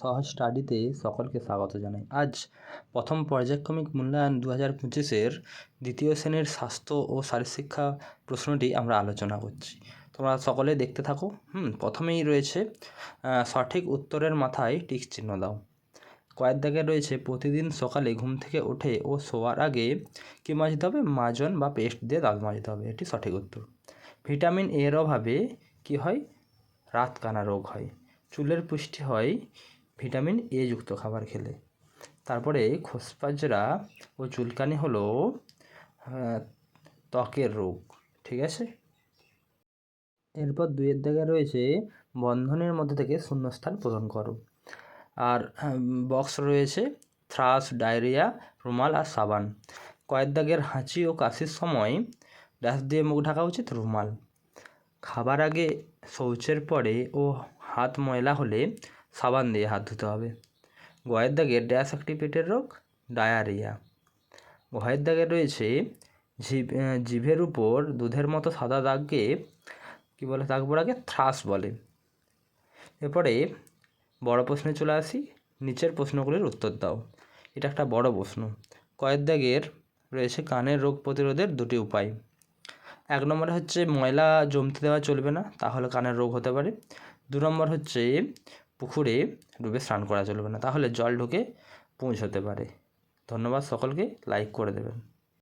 সহজ স্টাডিতে সকলকে স্বাগত জানাই। আজ প্রথম পর্যায়ক্রমিক মূল্যায়ন দু হাজার পঁচিশের দ্বিতীয় শ্রেণির স্বাস্থ্য ও শারীরশিক্ষা প্রশ্নটি আমরা আলোচনা করছি। তোমরা সকলে দেখতে থাকো। হুম, প্রথমেই রয়েছে সঠিক উত্তরের মাথায় টিক চিহ্ন দাও। কয়েক দাগে রয়েছে, প্রতিদিন সকালে ঘুম থেকে উঠে ও শোয়ার আগে কী মাজতে হবে? মাজন বা পেস্ট দিয়ে দাঁত মাজতে হবে, এটি সঠিক উত্তর। ভিটামিন এর অভাবে কী হয়? রাতকানা রোগ হয়। চুলের পুষ্টি হয় ভিটামিন এ যুক্ত খাবার খেলে। তারপরে খোসপাজরা ও চুলকানি হলো ত্বকের রোগ, ঠিক আছে? এরপর দুইয়ের দাগে রয়েছে বন্ধনের মধ্যে থেকে শূন্যস্থান পূরণ করো। আর বক্স রয়েছে, থ্রাস, ডায়রিয়া, রুমাল আর সাবান। কয়েক দাগের হাঁচি ও কাশির সময় ড্যাশ দিয়ে মুখ ঢাকা উচিত রুমাল। খাবার আগে শৌচের পরে ও হাত ময়লা হলে সাবান দিয়ে হাত ধুতে হবে। গয়ের দাগে ড্যাশ একটি পেটের রোগ, ডায়ারিয়া। ঘয়ের দাগে রয়েছে জিভ জিভের উপর দুধের মতো সাদা দাগকে কী বলে দাগ পড়াকে থ্রাস বলে। এরপরে বড় প্রশ্নে চলে আসি, নিচের প্রশ্নগুলির উত্তর দাও। এটা একটা বড় প্রশ্ন। কয়ের দাগের রয়েছে কানের রোগ প্রতিরোধের দুটি উপায়। এক নম্বরে হচ্ছে ময়লা জমতে দেওয়া চলবে না, তাহলে কানের রোগ হতে পারে। দু নম্বর হচ্ছে পুকুরে ডুবে স্নান করা চলবে না। তাহলে জল ঢুকে পুঁজ হতে পারে। ধন্যবাদ সকলকে। লাইক করে দেবেন।